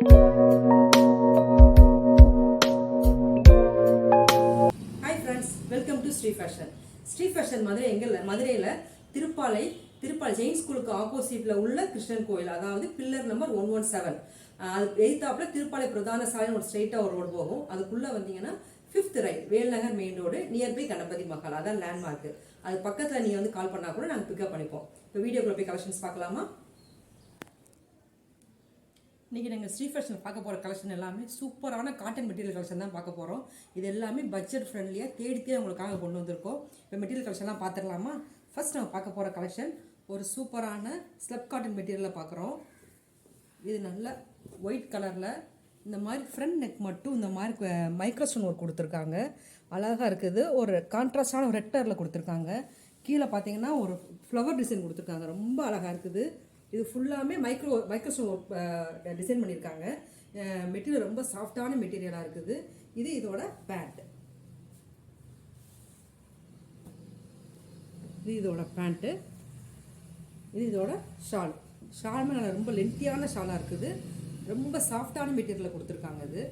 Hi friends welcome to Sri fashion Sri fashion Madurai எங்கல்ல மதுரையில் திருப்பாலை திருப்பாலை ஜெயின் ஸ்கூலுக்கு ஆப்போசிட்ல உள்ள கிருஷ்ணன் கோயில் அதாவது pillar number one one seven அது எய்த்தாப்பில் திருப்பாலை பிரதான சாலை ஒரு ஸ்ட்ரெயிட்டாக ஒரு ரோடு போகும். அதுக்குள்ளே வந்தீங்கன்னா fifth right Velnagar main road nearby Ganapathi Mahal அதான் லேண்ட்மார்க் அது பக்கத்தில் நீங்கள் வந்து கால் பண்ணால் கூட நாங்கள் பிக்கப் பண்ணிப்போம். இப்போ வீடியோக்குள்ளே போய் கலெக்ஷன்ஸ் பார்க்கலாமா? இன்றைக்கி நாங்கள் ஸ்ரீ ஃபேஷன் பார்க்க போகிற கலெக்ஷன் எல்லாமே சூப்பரான காட்டன் மெட்டீரியல் கலெக்ஷன் தான் பார்க்க போகிறோம் இது எல்லாமே பட்ஜெட் ஃப்ரெண்ட்லியாக தேடி தேடி உங்களுக்காக கொண்டு வந்திருக்கோம். இப்போ மெட்டீரியல் கலெக்ஷன்லாம் பார்த்துடலாமா? ஃபர்ஸ்ட் நம்ம பார்க்க போகிற கலெக்ஷன் ஒரு சூப்பரான ஸ்லப் காட்டன் மெட்டீரியலில் பார்க்குறோம். இது நல்ல ஒயிட் கலரில் இந்த மாதிரி ஃப்ரண்ட் நெக் மட்டும் இந்த மாதிரி மைக்ரோஸ்டோன் ஒர்க் கொடுத்துருக்காங்க. அழகாக இருக்குது. ஒரு கான்ட்ராஸ்டான ஒரு ரெக்டரில் கொடுத்துருக்காங்க. கீழே பார்த்தீங்கன்னா ஒரு ஃப்ளவர் டிசைன் கொடுத்துருக்காங்க. ரொம்ப அழகாக இருக்குது. இது ஃபுல்லாமே மைக்ரோ மைக்ரோஸ்டோன் டிசைன் பண்ணியிருக்காங்க. மெட்டீரியல் ரொம்ப சாஃப்டான மெட்டீரியலாக இருக்குது. இது இதோட பேண்ட் இது இதோட பேண்ட்டு இது இதோட ஷால் ஷாலுமே நல்லா ரொம்ப லென்த்தியான ஷாலாக இருக்குது. ரொம்ப சாஃப்டான மெட்டீரியலில் கொடுத்துருக்காங்க இது.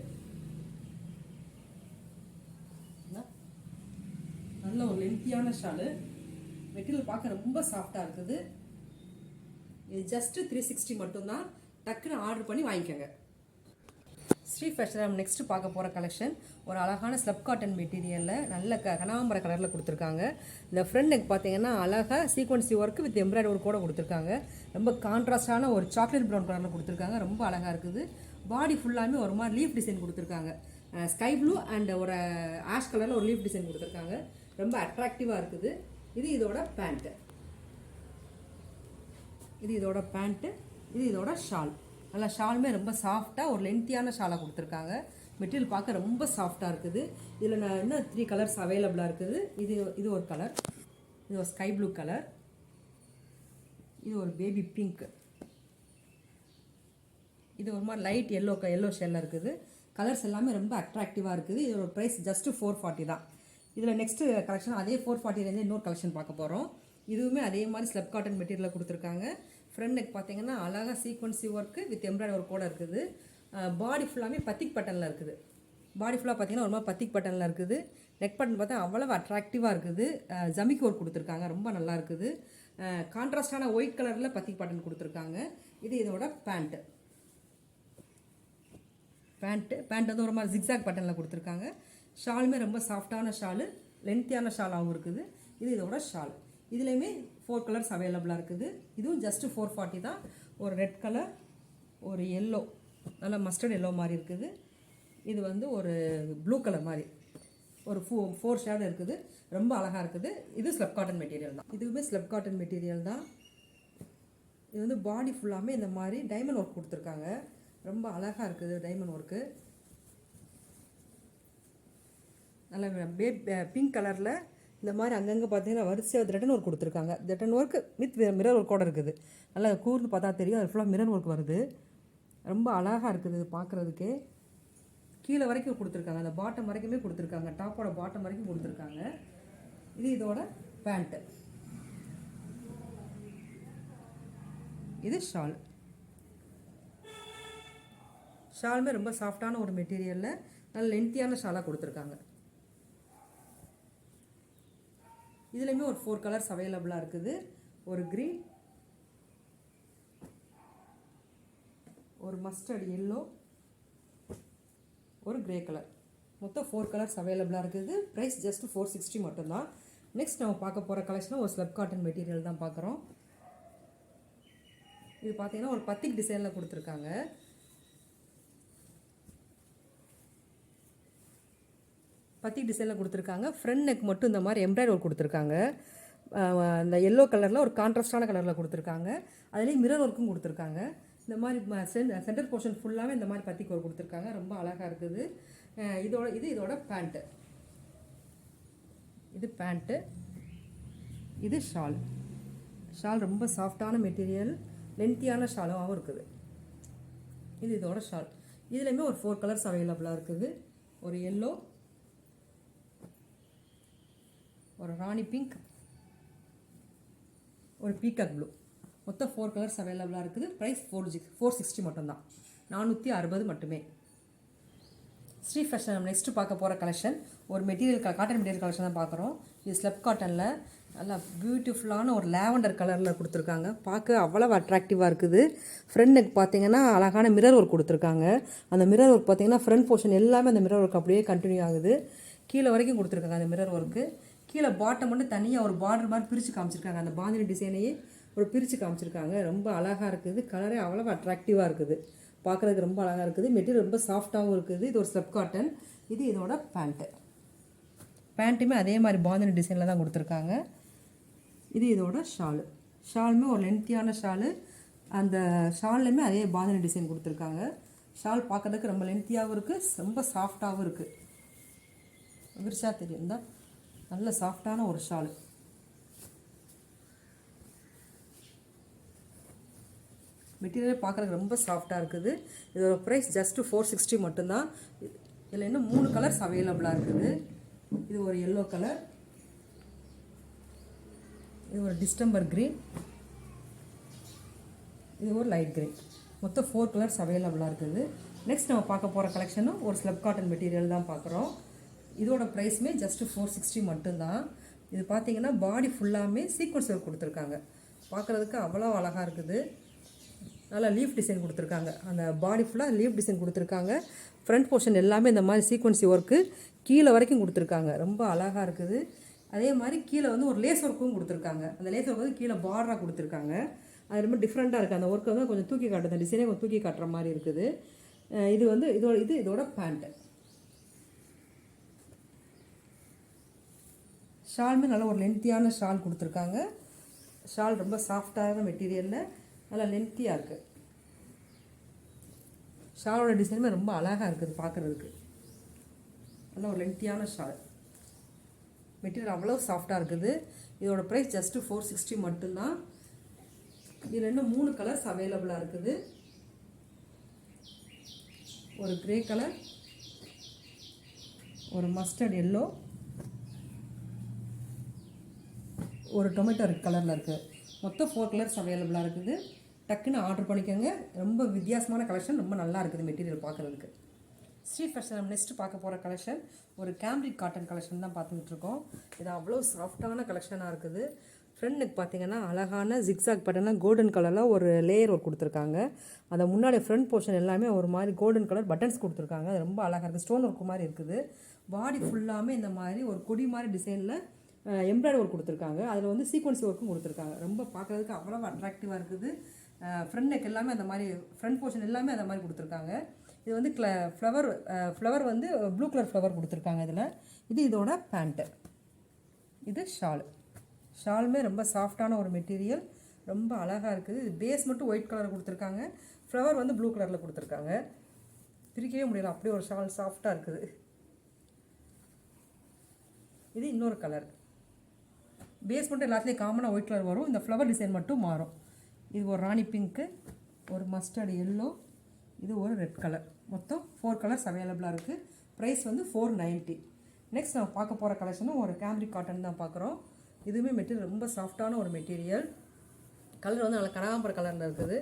நல்ல ஒரு லென்த்தியான ஷாலு மெட்டீரியல் பார்க்க ரொம்ப சாஃப்டாக இருக்குது. இது ஜஸ்ட்டு த்ரீ சிக்ஸ்டி மட்டும்தான் டக்குன்னு ஆர்டர் பண்ணி வாங்கிக்கோங்க. ஸ்ரீ ஃபேஷன் நம்ம நெக்ஸ்ட் பார்க்க போகிற கலெக்ஷன் ஒரு அழகான ஸ்லப் காட்டன் மெட்டீரியலில் நல்ல க கனகாம்பர கலரில் கொடுத்துருக்காங்க. இந்த ஃப்ரண்ட் நெக் பார்த்தீங்கன்னா அழகாக sequence work with embroidery work கூட கொடுத்துருக்காங்க. ரொம்ப கான்ட்ராஸ்டான ஒரு சாக்லேட் ப்ரௌன் கலரில் கொடுத்துருக்காங்க. ரொம்ப அழகாக இருக்குது. பாடி ஃபுல்லாமே ஒரு மாதிரி லீஃப் டிசைன் கொடுத்துருக்காங்க. ஸ்கை ப்ளூ அண்ட் ஒரு ஆஷ் கலரில் ஒரு லீஃப் டிசைன் கொடுத்துருக்காங்க. ரொம்ப அட்ராக்டிவாக இருக்குது. இது இதோட பேண்ட்டு இது இதோட பேண்ட்டு இது இதோட ஷால் நல்லா ஷாலுமே ரொம்ப சாஃப்டாக ஒரு லென்த்தியான ஷாலாக கொடுத்துருக்காங்க. மெட்டீரியல் பார்க்க ரொம்ப சாஃப்டாக இருக்குது. இதில் நான் இன்னும் த்ரீ கலர்ஸ் அவைலபிளாக இருக்குது? இது இது ஒரு கலர் இது ஒரு ஸ்கை ப்ளூ கலர் இது ஒரு பேபி பிங்க் இது ஒரு மாதிரி லைட் எல்லோ எல்லோ ஷேடில் இருக்குது. கலர்ஸ் எல்லாமே ரொம்ப அட்ராக்டிவாக இருக்குது. இதோட ப்ரைஸ் ஜஸ்ட்டு ஃபோர் ஃபார்ட்டி தான். இதில் நெக்ஸ்ட்டு கலெக்ஷன் அதே ஃபோர் ஃபார்ட்டிலேருந்து இன்னொரு கலெக்ஷன் பார்க்க போகிறோம் இதுவுமே அதே மாதிரி ஸ்லப் காட்டன் மெட்டீரியலில் கொடுத்துருக்காங்க. ஃப்ரண்ட் நெக் பார்த்தீங்கன்னா அழகாக sequence work with embroidery work கூட இருக்குது. பாடி ஃபுல்லாமே பத்திக் பட்டனில் இருக்குது. பாடி ஃபுல்லாக பார்த்தீங்கன்னா ஒரு மாதிரி பத்திக் பட்டனில் இருக்குது. நெக் பட்டன் பார்த்தா அவ்வளவு அட்ராக்டிவாக இருக்குது. ஜமிக்கு ஒர்க் கொடுத்துருக்காங்க. ரொம்ப நல்லா இருக்குது. கான்ட்ராஸ்டான ஒயிட் கலரில் பத்திக் பட்டன் கொடுத்துருக்காங்க. இது இதோட பேண்ட்டு பேண்ட்டு பேண்ட் வந்து ஒரு மாதிரி ஜிக்ஸாக் பட்டனில் கொடுத்துருக்காங்க. ஷாலுமே ரொம்ப சாஃப்டான ஷாலு லென்த்தியான ஷாலாகவும் இருக்குது. இது இதோட ஷால் இதுலேயுமே ஃபோர் கலர்ஸ் அவைலபிளாக இருக்குது. இதுவும் ஜஸ்ட்டு ஃபோர் ஃபார்ட்டி தான். ஒரு ரெட் கலர் ஒரு எல்லோ நல்லா மஸ்டர்ட் எல்லோ மாதிரி இருக்குது. இது வந்து ஒரு ப்ளூ கலர் மாதிரி. ஒரு ஃபோ ஃபோர் ஷேடு இருக்குது. ரொம்ப அழகாக இருக்குது. இது ஸ்லப் காட்டன் மெட்டீரியல் தான். இதுவுமே ஸ்லப் காட்டன் மெட்டீரியல் தான். இது வந்து பாடி ஃபுல்லாமே இந்த மாதிரி டைமண்ட் ஒர்க் கொடுத்துருக்காங்க. ரொம்ப அழகாக இருக்குது டைமண்ட் ஒர்க்கு நல்ல பே பிங்க் கலரில் இந்த மாதிரி அங்கங்கே பார்த்தீங்கன்னா வரிசையாக த்ரெட்டன் ஒர்க் கொடுத்துருக்காங்க. த்ரெட்டன் ஒர்க் வித் மிரர் ஒர்க்கோட இருக்குது. நல்லா கூர்ந்து பார்த்தா தெரியும். அது ஃபுல்லாக மிரர் ஒர்க் வருது. ரொம்ப அழகாக இருக்குது பார்க்குறதுக்கே. கீழே வரைக்கும் கொடுத்துருக்காங்க. அந்த பாட்டம் வரைக்குமே கொடுத்துருக்காங்க. டாப்போட பாட்டம் வரைக்கும் கொடுத்துருக்காங்க. இது இதோட பேண்ட்டு இது ஷால் ஷாலுமே ரொம்ப சாஃப்டான ஒரு மெட்டீரியலில் நல்ல லென்த்தியான ஷாலாக கொடுத்துருக்காங்க. இதுலேயுமே ஒரு ஃபோர் கலர்ஸ் அவைலபிளாக இருக்குது. ஒரு க்ரீன் ஒரு மஸ்டர்ட் எல்லோ ஒரு க்ரே கலர் மொத்தம் ஃபோர் கலர்ஸ் அவைலபிளாக இருக்குது. ப்ரைஸ் ஜஸ்ட் ஃபோர் சிக்ஸ்டி மட்டும்தான். நெக்ஸ்ட் நம்ம பார்க்க போகிற கலெக்ஷனாக ஒரு ஸ்லப் காட்டன் மெட்டீரியல் தான் பார்க்குறோம். இது பார்த்தீங்கன்னா ஒரு பத்திக் டிசைனில் கொடுத்துருக்காங்க. பத்தி டிசைனில் கொடுத்துருக்காங்க. ஃப்ரண்ட் நெக் மட்டும் இந்த மாதிரி எம்ப்ராய்டர் ஒர்க் கொடுத்துருக்காங்க. அந்த எல்லோ கலரில் ஒரு கான்ட்ராஸ்டான கலரில் கொடுத்துருக்காங்க. அதுலேயும் மிரர் ஒர்க்கும் கொடுத்துருக்காங்க. இந்த மாதிரி சென்டர் போர்ஷன் ஃபுல்லாகவே இந்த மாதிரி பத்திக்கு ஒர்க் கொடுத்துருக்காங்க. ரொம்ப அழகாக இருக்குது. இதோட இது இதோட பேண்ட்டு இது பேண்ட்டு இது ஷால் ஷால் ரொம்ப சாஃப்டான மெட்டீரியல் லென்த்தியான ஷாலாகவும் இருக்குது. இது இதோட ஷால் இதுலேயுமே ஒரு ஃபோர் கலர்ஸ் அவைலபிளாக இருக்குது. ஒரு எல்லோ ஒரு ராணி பிங்க் ஒரு பீகாக் ப்ளூ மொத்தம் ஃபோர் கலர்ஸ் அவைலபிளாக இருக்குது. Price four G four sixty மட்டும்தான். நானூற்றி அறுபது மட்டுமே. ஸ்ரீ ஃபேஷன் நம்ம நெக்ஸ்ட்டு பார்க்க போகிற கலெக்ஷன் ஒரு மெட்டீரியல் காட்டன் மெட்டீரியல் கலெக்ஷன் தான் பார்க்குறோம். இது ஸ்லெப் காட்டனில் நல்லா பியூட்டிஃபுல்லான ஒரு லாவெண்டர் கலரில் கொடுத்துருக்காங்க. பார்க்க அவ்வளோ அட்ராக்டிவாக இருக்குது. ஃப்ரண்ட் நெக் பார்த்தீங்கன்னா அழகான மிரர் ஒர்க் கொடுத்துருக்காங்க. அந்த மிரர் ஒர்க் பார்த்தீங்கன்னா ஃப்ரண்ட் போர்ஷன் எல்லாமே அந்த மிரர் ஒர்க் அப்படியே கண்டினியூ ஆகுது. கீழே வரைக்கும் கொடுத்துருக்காங்க அந்த மிரர் ஒர்க்கு கீழே பாட்டம் மட்டும் தனியாக ஒரு பார்டர் மாதிரி பிரித்து காமிச்சிருக்காங்க. அந்த பாந்தினி டிசைனையே ஒரு பிரித்து காமிச்சிருக்காங்க. ரொம்ப அழகாக இருக்குது. கலரே அவ்வளோ அட்ராக்டிவாக இருக்குது. பார்க்குறதுக்கு ரொம்ப அழகாக இருக்குது. மெட்டீரியல் ரொம்ப சாஃப்டாகவும் இருக்குது. இது ஒரு ஸ்லெப் காட்டன் இது இதோட பேண்ட்டு பேண்ட்டுமே அதே மாதிரி பாந்தினி டிசைனில் தான் கொடுத்துருக்காங்க. இது இதோட ஷாலு ஷாலுமே ஒரு லென்த்தியான ஷாலு அந்த ஷால்லையுமே அதே பாந்தினி டிசைன் கொடுத்துருக்காங்க. ஷால் பார்க்கறதுக்கு ரொம்ப லென்த்தியாகவும் இருக்குது ரொம்ப சாஃப்டாகவும் இருக்குது விரிச்சா தெரியும் தான் நல்ல சாஃப்டான ஒரு ஷாலு. மெட்டீரியல் பார்க்குறதுக்கு ரொம்ப சாஃப்டாக இருக்குது. இதோட ப்ரைஸ் ஜஸ்ட்டு ஃபோர் சிக்ஸ்டி மட்டும்தான். இதில் இன்னும் மூணு கலர்ஸ் அவைலபிளாக இருக்குது. இது ஒரு எல்லோ கலர் இது ஒரு டிஸ்டம்பர் க்ரீன் இது ஒரு லைட் க்ரீன் மொத்தம் ஃபோர் கலர்ஸ் அவைலபிளாக இருக்குது. நெக்ஸ்ட் நம்ம பார்க்க போகிற கலெக்ஷனும் ஒரு ஸ்லப் காட்டன் மெட்டீரியல் தான் பார்க்குறோம். இதோட ப்ரைஸுமே ஜஸ்ட்டு ஃபோர் சிக்ஸ்டி மட்டும்தான். இது பார்த்தீங்கன்னா பாடி ஃபுல்லாமே சீக்வன்ஸ் ஒர்க் கொடுத்துருக்காங்க. பார்க்குறதுக்கு அவ்வளோ அழகாக இருக்குது. நல்லா லீஃப் டிசைன் கொடுத்துருக்காங்க. அந்த பாடி ஃபுல்லாக லீஃப் டிசைன் கொடுத்துருக்காங்க. ஃப்ரண்ட் போர்ஷன் எல்லாமே இந்த மாதிரி சீக்வன்சி ஒர்க்கு கீழே வரைக்கும் கொடுத்துருக்காங்க. ரொம்ப அழகாக இருக்குது. அதே மாதிரி கீழே வந்து ஒரு லேஸ் ஒர்க்கும் கொடுத்துருக்காங்க. அந்த லேஸ் ஒர்க் வந்து கீழே பார்டராக கொடுத்துருக்காங்க. அது ரொம்ப டிஃப்ரெண்ட்டாக இருக்குது அந்த ஒர்க்கை வந்து கொஞ்சம் தூக்கி காட்டுது டிசைனே கொஞ்சம் தூக்கி காட்டுற மாதிரி இருக்குது. இது வந்து இதோட இது இதோட பேண்ட்டு ஷாலுமே நல்லா ஒரு லென்த்தியான ஷால் கொடுத்துருக்காங்க. ஷால் ரொம்ப சாஃப்டான மெட்டீரியலில் நல்லா லென்த்தியாக இருக்குது ஷாலோட டிசைனுமே ரொம்ப அழகாக இருக்குது பார்க்குறதுக்கு நல்லா ஒரு லென்த்தியான ஷால். மெட்டீரியல் அவ்வளோ சாஃப்டாக இருக்குது. இதோட ப்ரைஸ் ஜஸ்ட்டு ஃபோர் சிக்ஸ்டி மட்டும்தான். இதில் இன்னும் மூணு கலர்ஸ் அவைலபிளாக இருக்குது. ஒரு க்ரே கலர் ஒரு மஸ்டர்ட் எல்லோ ஒரு டொமேட்டோ ரெட் கலரில் இருக்குது மொத்தம் ஃபோர் கலர்ஸ் அவைலபிளாக இருக்குது. டக்குன்னு ஆர்டர் பண்ணிக்கோங்க. ரொம்ப வித்தியாசமான கலெக்ஷன் ரொம்ப நல்லா இருக்குது மெட்டீரியல் பார்க்குறதுக்கு. ஸ்ரீ ஃபேஷன் நெக்ஸ்ட் பார்க்க போகிற கலெக்ஷன் ஒரு கேம்ரிக் காட்டன் கலெக்ஷன் தான் பார்த்துக்கிட்டு இருக்கோம். இது அவ்வளோ சாஃப்டான கலெக்ஷனாக இருக்குது. ஃப்ரெண்டுக்கு பார்த்தீங்கன்னா அழகான ஜிக்ஸாக் பட்டனாக கோல்டன் கலரில் ஒரு லேயர் ஒர்க் கொடுத்துருக்காங்க. அந்த முன்னாடி ஃப்ரண்ட் போர்ஷன் எல்லாமே ஒரு மாதிரி கோல்டன் கலர் பட்டன்ஸ் கொடுத்துருக்காங்க. அது ரொம்ப அழகாக இருக்குது ஸ்டோன் ஒர்க் மாதிரி இருக்குது. பாடி ஃபுல்லாமே இந்த மாதிரி ஒரு கொடி மாதிரி டிசைனில் எம்ப்ராய்டரி ஒர்க் கொடுத்துருக்காங்க. அதில் வந்து சீக்வன்ஸ் ஒர்க்கும் கொடுத்துருக்காங்க. ரொம்ப பார்க்குறதுக்கு அவ்வளோ அட்ராக்டிவாக இருக்குது. ஃப்ரண்ட் நெக் எல்லாமே அந்த மாதிரி ஃப்ரண்ட் போர்ஷன் எல்லாமே அந்த மாதிரி கொடுத்துருக்காங்க. இது வந்து க்ள ஃப்ளவர் ஃப்ளவர் வந்து ப்ளூ கலர் ஃப்ளவர் கொடுத்துருக்காங்க இதில். இது இதோட பேண்ட்டு இது ஷால் ஷாலுமே ரொம்ப சாஃப்டான ஒரு மெட்டீரியல். ரொம்ப அழகாக இருக்குது. இது பேஸ் மட்டும் ஒயிட் கலர் கொடுத்துருக்காங்க. ஃப்ளவர் வந்து ப்ளூ கலரில் கொடுத்துருக்காங்க. பிரிக்கவே முடியல. அப்படியே ஒரு ஷால் சாஃப்டாக இருக்குது. இது இன்னொரு கலர் பேஸ் மட்டும் எல்லாத்துலேயும் காமனாக ஒயிட் கலர் வரும். இந்த ஃப்ளவர் டிசைன் மட்டும் மாறும். இது ஒரு ராணி பிங்க்கு ஒரு மஸ்டர்டு எல்லோ இது ஒரு ரெட் கலர் மொத்தம் ஃபோர் கலர்ஸ் அவைலபிளாக இருக்குது ப்ரைஸ் வந்து ஃபோர் நைன்ட்டி நெக்ஸ்ட் நம்ம பார்க்க போகிற கலெக்ஷனும் ஒரு கேம்ரிக் காட்டன் தான் பார்க்குறோம். இதுவுமே மெட்டீரியல் ரொம்ப சாஃப்டான ஒரு மெட்டீரியல் கலர் வந்து நல்லா கனகாம்பர கலரில் இருக்குது.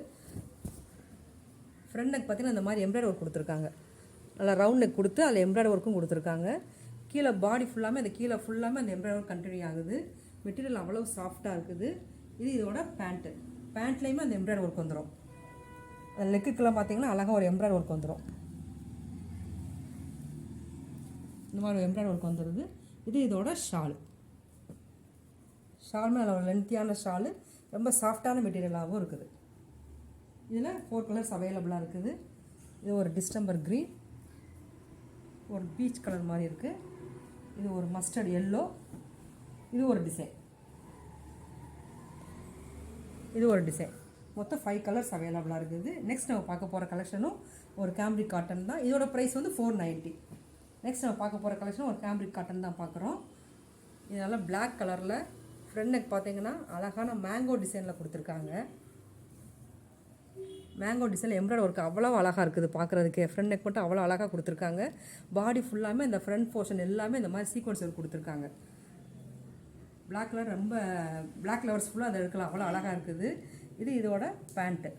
ஃப்ரண்ட் நெக் பார்த்தீங்கன்னா இந்த மாதிரி எம்ப்ராய்டரி ஒர்க் கொடுத்துருக்காங்க. நல்லா ரவுண்ட் நெக் கொடுத்து அதில் எம்ப்ராய்டர் ஒர்க்கும் கொடுத்துருக்காங்க. கீழே பாடி ஃபுல்லாமே அந்த கீழே ஃபுல்லாமே அந்த எம்ப்ராய்டர் ஒர்க் கண்டினியூ ஆகுது. மெட்டீரியல் அவ்வளோ சாஃப்டாக இருக்குது. இது இதோட பேண்ட்டு பேண்ட்லேயுமே அந்த எம்ப்ராய்டர் ஒர்க் வந்துடும் அந்த லெக்குக்கெல்லாம் பார்த்தீங்கன்னா அழகாக ஒரு எம்ப்ராய்டர் ஒர்க் வந்துடும் இந்த மாதிரி ஒரு எம்ப்ராய்டர் ஒர்க் வந்துடுது இது இதோட ஷாலு ஷாலுமே நல்ல ஒரு லென்த்தியான ஷாலு ரொம்ப சாஃப்டான மெட்டீரியலாகவும் இருக்குது. இதில் ஃபோர் கலர்ஸ் அவைலபிளாக இருக்குது. இது ஒரு டிஸ்டம்பர் க்ரீன் ஒரு பீச் கலர் மாதிரி இருக்குது இது ஒரு மஸ்டர்ட் எல்லோ இது ஒரு டிசைன் இது ஒரு டிசைன் மொத்தம் ஃபைவ் கலர்ஸ் அவைலபிளாக இருக்குது. நெக்ஸ்ட் நம்ம பார்க்க போகிற கலெக்ஷனும் ஒரு கேம்ரிக் காட்டன் தான். இதோட ப்ரைஸ் வந்து ஃபோர் நைன்ட்டி நெக்ஸ்ட் நம்ம பார்க்க போகிற கலெக்ஷனும் ஒரு கேம்ப்ரிக் காட்டன் தான் பார்க்குறோம். இது நல்லா பிளாக் கலரில் ஃப்ரண்ட் நெக் பார்த்தீங்கன்னா அழகான மேங்கோ டிசைனில் கொடுத்துருக்காங்க. மேங்கோ டிசைன் எம்ப்ராய்டர் ஒர்க் அவ்வளோ அழகாக இருக்குது பார்க்குறதுக்கு. ஃப்ரண்ட் நெக் மட்டும் அவ்வளோ அழகாக கொடுத்துருக்காங்க. பாடி ஃபுல்லாமே இந்த ஃப்ரண்ட் போர்ஷன் எல்லாமே இந்த மாதிரி சீக்வன்ஸ் ஒர்க் கொடுத்துருக்காங்க. பிளாக் கலர் ரொம்ப பிளாக் கலர்ஸ் ஃபுல்லாக அதை இருக்கலாம் அவ்வளோ அழகாக இருக்குது. இது இதோட பேண்ட்டு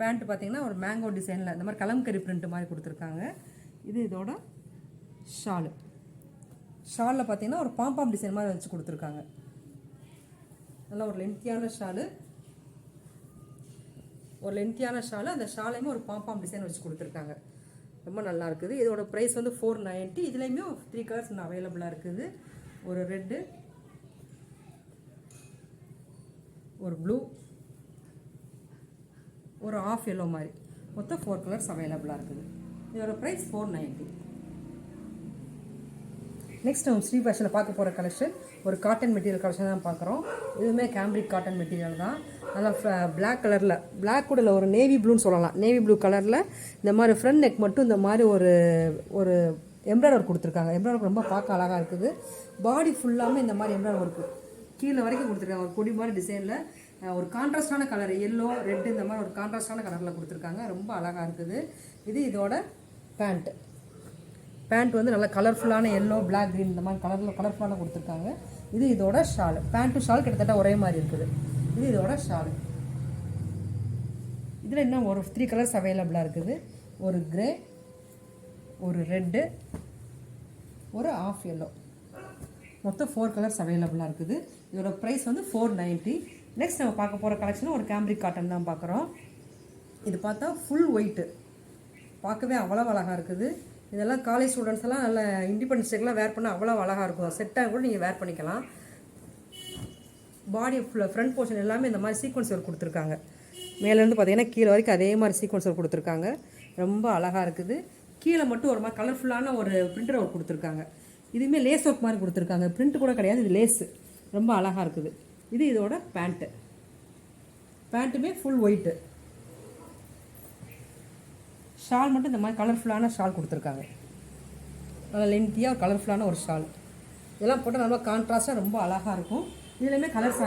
பேண்ட்டு பார்த்தீங்கன்னா ஒரு மேங்கோ டிசைனில் இந்த மாதிரி கலம்கரி பிரிண்ட் மாதிரி கொடுத்துருக்காங்க. இது இதோட ஷாலு ஷாலில் பார்த்தீங்கன்னா ஒரு பாம்பாம் டிசைன் மாதிரி வச்சு கொடுத்துருக்காங்க. நல்லா ஒரு லென்த்தியான ஷாலு ஒரு லென்த்தியான ஷாலு அந்த ஷாலையுமே ஒரு பாம்பாம் டிசைன் வச்சு கொடுத்துருக்காங்க. ரொம்ப நல்லா இருக்குது. இதோட ப்ரைஸ் வந்து ஃபோர் நைன்ட்டி இதுலேயுமே த்ரீ கலர்ஸ் அவைலபிளாக இருக்குது. ஒரு ரெட்டு ஒரு ப்ளூ ஒரு ஆஃப் எல்லோ மாதிரி. மொத்தம் ஃபோர் கலர்ஸ் அவைலபிளாக இருக்குது. இதோட ப்ரைஸ் ஃபோர் நைன்ட்டி நெக்ஸ்ட் நம்ம ஸ்ரீ ஃபேஷனில் பார்க்க போகிற கலெக்ஷன் ஒரு காட்டன் மெட்டீரியல் கலெக்ஷன் தான் பார்க்குறோம். இதுவுமே கேம்பிரிக் காட்டன் மெட்டீரியல் தான். நல்லா பிளாக் கலரில் பிளாக் கூட இல்லை ஒரு நேவி ப்ளூன்னு சொல்லலாம். நேவி ப்ளூ கலரில் இந்த மாதிரி ஃப்ரண்ட் நெக் மட்டும் இந்த மாதிரி ஒரு ஒரு எம்ப்ராய்டர் கொடுத்துருக்காங்க. எம்ப்ராய்டர் ரொம்ப பார்க்க அழகாக இருக்குது. பாடி ஃபுல்லாமே இந்த மாதிரி எம்ப்ராய்டர் இருக்குது கீழே வரைக்கும் கொடுத்துருக்காங்க. ஒரு கொடி மாதிரி டிசைனில் ஒரு கான்ட்ராஸ்டான கலர் எல்லோ ரெட் இந்த மாதிரி ஒரு கான்ட்ராஸ்டான கலரில் கொடுத்துருக்காங்க. ரொம்ப அழகாக இருக்குது. இது இதோட பேண்ட்டு பேண்ட் வந்து நல்லா கலர்ஃபுல்லான எல்லோ பிளாக் க்ரீன் இந்த மாதிரி கலரில் கலர்ஃபுல்லான கொடுத்துருக்காங்க. இது இதோட ஷால் பேண்ட்டு ஷால் கிட்டத்தட்ட ஒரே மாதிரி இருக்குது. இது இதோட ஷால் இதில் இன்னும் ஒரு த்ரீ கலர்ஸ் அவைலபிளாக இருக்குது. ஒரு க்ரே ஒரு ரெட்டு ஒரு ஆஃப் எல்லோ மொத்தம் ஃபோர் கலர்ஸ் அவைலபிளாக இருக்குது. இதோட ப்ரைஸ் வந்து ஃபோர் நைன்ட்டி நெக்ஸ்ட் நம்ம பார்க்க போகிற கலெக்ஷன் ஒரு கேம்ரிக் காட்டன் தான் பார்க்குறோம். இது பார்த்தா ஃபுல் ஒயிட்டு பார்க்கவே அவ்வளோ அழகாக இருக்குது. இதெல்லாம் காலேஜ் ஸ்டூடெண்ட்ஸ் எல்லாம் நல்ல இண்டிபெண்டன்ஸ் டேக்கெலாம் வேர் பண்ண அவ்வளோ அழகாக இருக்கும். செட்டாக கூட நீங்கள் வேர் பண்ணிக்கலாம். பாடி ஃபுல்லாக ஃப்ரண்ட் போர்ஷன் எல்லாமே இந்த மாதிரி சீக்வன்ஸ் ஒர்க் கொடுத்துருக்காங்க மேலேருந்து பார்த்தீங்கன்னா கீழே வரைக்கும் அதே மாதிரி சீக்வன்ஸ் கொடுத்துருக்காங்க. ரொம்ப அழகாக இருக்குது. கீழே மட்டும் ஒரு மாதிரி கலர்ஃபுல்லான ஒரு பிரிண்டர் ஒர்க் கொடுத்துருக்காங்க. இதுவுமே லேஸ் ஒர்க் மாதிரி கொடுத்துருக்காங்க. பிரிண்ட் கூட கிடையாது இது லேஸு ரொம்ப அழகாக இருக்குது. இது இதோட பேண்ட்டு பேண்ட்டுமே ஃபுல் ஒயிட்டு ஷால் மட்டும் இந்த மாதிரி கலர்ஃபுல்லான ஷால் கொடுத்துருக்காங்க. நல்லா லென்த்தியாக கலர்ஃபுல்லான ஒரு ஷால் இதெல்லாம் போட்டால் நல்லா கான்ட்ராஸ்ட்டாக ரொம்ப அழகாக இருக்கும். இதுலேயுமே கலர்ஸ்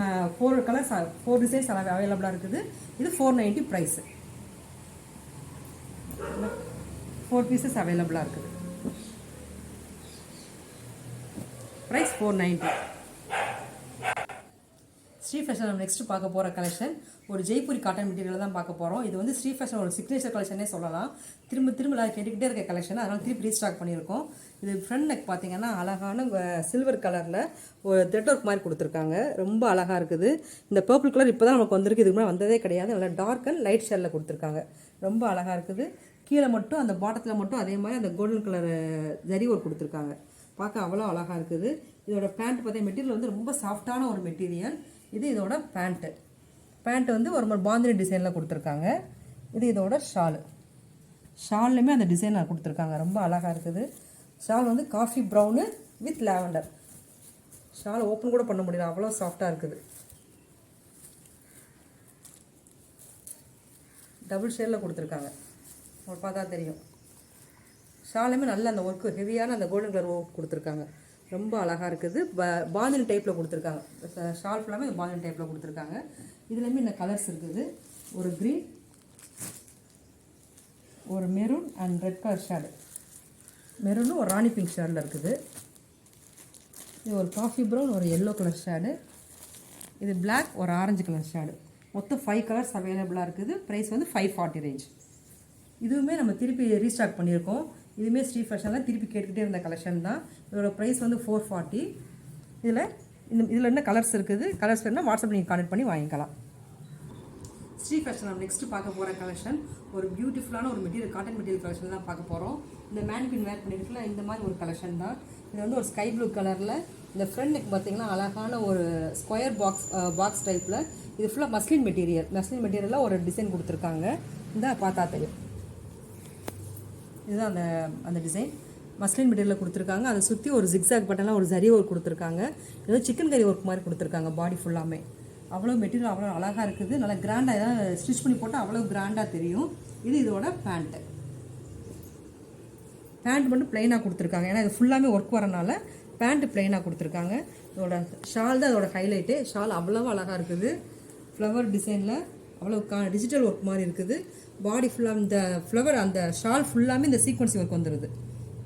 நான் ஃபோர் கலர்ஸ் ஃபோர் டிசைன்ஸ் அவைலபிளாக இருக்குது. இது four ninety price four pieces அவைலபிளாக இருக்குது. Price four ninety Shri fashion நம்ம நெக்ஸ்ட் பார்க்க போகிற கலெக்ஷன் ஒரு ஜெய்ப்பூரி காட்டன் மெட்டீரியல் தான் பார்க்க போகிறோம் இது வந்து ஸ்ரீ ஃபேஷன் ஒரு சிக்னேச்சர் கலெக்ஷனே சொல்லலாம். திரும்ப திரும்ப எல்லாரும் கேட்டுக்கிட்டே இருக்க கலெக்ஷன் அதனால் திருப்பி ரீஸ்டாக் பண்ணியிருக்கோம். இது ஃப்ரண்ட் நெக் பார்த்தீங்கன்னா அழகான சில்வர் கலரில் ஒரு த்ரெட் ஒர்க் மாதிரி கொடுத்துருக்காங்க. ரொம்ப அழகாக இருக்குது. இந்த பர்பிள் கலர் இப்போ தான் நமக்கு வந்திருக்கு. இதுக்கு முன்னாடி வந்ததே கிடையாது. நல்லா டார்க் அண்ட் லைட் ஷேடில் கொடுத்துருக்காங்க. ரொம்ப அழகாக இருக்குது. கீழே மட்டும் அந்த பாட்டத்தில் மட்டும் அதே மாதிரி அந்த கோல்டன் கலர் ஜரி ஒர்க் கொடுத்துருக்காங்க. பார்க்க அவ்வளோ அழகாக இருக்குது. இதோட பேண்ட் பார்த்தீங்கன்னா மெட்டீரியல் வந்து ரொம்ப சாஃப்டான ஒரு மெட்டீரியல் இது இதோட பேண்ட்டு பேண்ட் வந்து ஒரு மாதிரி பாந்தினி டிசைனில் கொடுத்துருக்காங்க. இது இதோட ஷாலு ஷால்லையுமே அந்த டிசைன் கொடுத்துருக்காங்க. ரொம்ப அழகாக இருக்குது. ஷால் வந்து coffee brown with lavender shawl open கூட பண்ண முடியல. அவ்வளோ சாஃப்டாக இருக்குது. டபுள் ஷேடில் கொடுத்துருக்காங்க. உங்களுக்கு பார்த்தா தெரியும். ஷாலுமே நல்ல அந்த ஒர்க்கு ஹெவியான அந்த கோல்டன் கலர் ஒர்க் கொடுத்துருக்காங்க. ரொம்ப அழகாக இருக்குது. ப பாந்தினி டைப்பில் கொடுத்துருக்காங்க. ஷால் ஃபுல்லாமே பாந்தினி டைப்பில் கொடுத்துருக்காங்க. இதுலேயுமே இந்த கலர்ஸ் இருக்குது. ஒரு க்ரீன் ஒரு maroon and red colour shade மெரூனும் ஒரு ராணி பிங்க் ஷேடில் இருக்குது. இது ஒரு காஃபி ப்ரௌன் ஒரு எல்லோ கலர் ஷேடு இது பிளாக் ஒரு ஆரஞ்சு கலர் ஷேடு மொத்தம் ஃபைவ் கலர்ஸ் அவைலபிளாக இருக்குது. ப்ரைஸ் வந்து ஃபைவ் ஃபார்ட்டி ரேஞ்ச் இதுவுமே நம்ம திருப்பி ரீஸ்டாக் பண்ணியிருக்கோம். இதுவுமே ஸ்ரீ ஃபேஷனில் திருப்பி கேட்டுக்கிட்டே இருந்த கலெக்ஷன் தான். இதோட ப்ரைஸ் வந்து ஃபோர் ஃபார்ட்டி இதில் இந்த இதில் என்ன கலர்ஸ் இருக்குது? கலர்ஸ் வேணால் வாட்ஸ்அப் நீங்கள் கான்டெக்ட் பண்ணி வாங்கிக்கலாம். ஸ்ரீ ஃபேஷன் நம்ம நெக்ஸ்ட் பார்க்க போகிற கலெக்ஷன் ஒரு பியூட்டிஃபுல்லான ஒரு மெட்டீரியல் காட்டன் மெட்டீரியல் கலெக்ஷன் தான் பார்க்க போகிறோம் இந்த மேன்பின் வேர் பண்ணியிருக்கல இந்த மாதிரி ஒரு கலெக்ஷன் தான். இது வந்து ஒரு ஸ்கை ப்ளூ கலரில் இந்த ஃப்ரெண்டுக்கு பார்த்தீங்கன்னா அழகான ஒரு ஸ்கொயர் பாக்ஸ் பாக்ஸ் டைப்பில் இது ஃபுல்லாக மஸ்லின் மெட்டீரியல் மஸ்லின் மெட்டீரியலில் ஒரு டிசைன் கொடுத்துருக்காங்க. இந்த பார்த்தா தெரியும். இதுதான் அந்த அந்த டிசைன் மஸ்லின் மெட்டீரியலில் கொடுத்துருக்காங்க. அதை சுற்றி ஒரு ஜிக்ஸாக் பட்டெல்லாம் ஒரு ஜரி ஒர்க் கொடுத்துருக்காங்க. ஏதோ சிக்கன் கறி ஒர்க் மாதிரி கொடுத்துருக்காங்க பாடி ஃபுல்லாமே அவ்வளோ மெட்டீரியல் அவ்வளோ அழகாக இருக்குது. நல்லா கிராண்டாக ஏதாவது ஸ்டிச் பண்ணி போட்டால் அவ்வளோ கிராண்டாக தெரியும். இது இதோட பேண்ட்டு பேண்ட் மட்டும் ப்ளைனாக கொடுத்துருக்காங்க. ஏன்னா இது ஃபுல்லாமே ஒர்க் வரனால பேண்ட் ப்ளைனாக கொடுத்துருக்காங்க. இதோட ஷால் தான் அதோட ஹைலைட்டு ஷால் அவ்வளோ அழகாக இருக்குது. ஃப்ளவர் டிசைனில் அவ்வளோக்கான டிஜிட்டல் ஒர்க் மாதிரி இருக்குது. பாடி ஃபுல்லாக இந்த ஃப்ளவர் அந்த ஷால் ஃபுல்லாமே இந்த சீக்வன்சி ஒர்க் வந்துடுது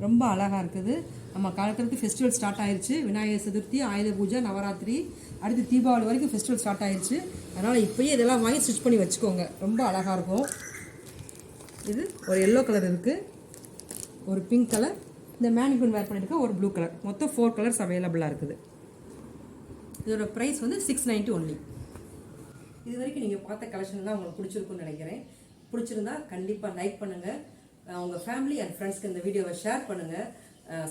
ரொம்ப அழகாக இருக்குது. நம்ம காலத்துக்கு ஃபெஸ்டிவல் ஸ்டார்ட் ஆயிடுச்சு விநாயகர் சதுர்த்தி ஆயுத பூஜை நவராத்திரி அடுத்து தீபாவளி வரைக்கும் ஃபெஸ்டிவல் ஸ்டார்ட் ஆயிடுச்சு அதனால் இப்போயே இதெல்லாம் வாங்கி ஸ்டிச் பண்ணி வச்சுக்கோங்க. ரொம்ப அழகாக இருக்கும். இது ஒரு எல்லோ கலர் இருக்குது ஒரு பிங்க் கலர் இந்த மேனிக்யூன் வேர் பண்ணியிருக்க ஒரு ப்ளூ கலர் மொத்தம் ஃபோர் கலர்ஸ் அவைலபிளாக இருக்குது. இதோட ப்ரைஸ் வந்து சிக்ஸ் நைன்ட்டி ஒன்லி இது வரைக்கும் நீங்கள் பார்த்த கலெக்ஷன்லாம் உங்களுக்கு பிடிச்சிருக்குன்னு நினைக்கிறேன். பிடிச்சிருந்தா கண்டிப்பாக லைக் பண்ணுங்கள் உங்கள் ஃபேமிலி அண்ட் ஃப்ரெண்ட்ஸ்க்கு இந்த வீடியோவை ஷேர் பண்ணுங்கள்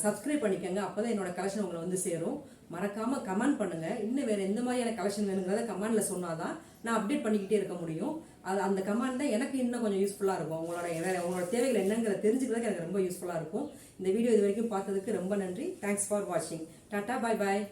சப்ஸ்கிரைப் பண்ணிக்கோங்க. அப்போ தான் என்னோட கலெக்ஷன் உங்களை வந்து சேரும். மறக்காமல் கமெண்ட் பண்ணுங்கள் இன்னும் வேறு எந்த மாதிரியான கலெக்ஷன் வேணுங்கிறத கமெண்டில் சொன்னால் தான் நான் அப்டேட் பண்ணிக்கிட்டே இருக்க முடியும். அது அந்த கமெண்ட் தான் எனக்கு இன்னும் கொஞ்சம் யூஸ்ஃபுல்லாக இருக்கும். உங்களோட உங்களோட தேவைகள் என்னங்கிறத தெரிஞ்சுக்கிறதுக்கு எனக்கு ரொம்ப யூஸ்ஃபுல்லாக இருக்கும். இந்த வீடியோ இது வரைக்கும் பார்த்ததுக்கு ரொம்ப நன்றி. தேங்க்ஸ் ஃபார் வாட்சிங் டாட்டா பாய் பாய்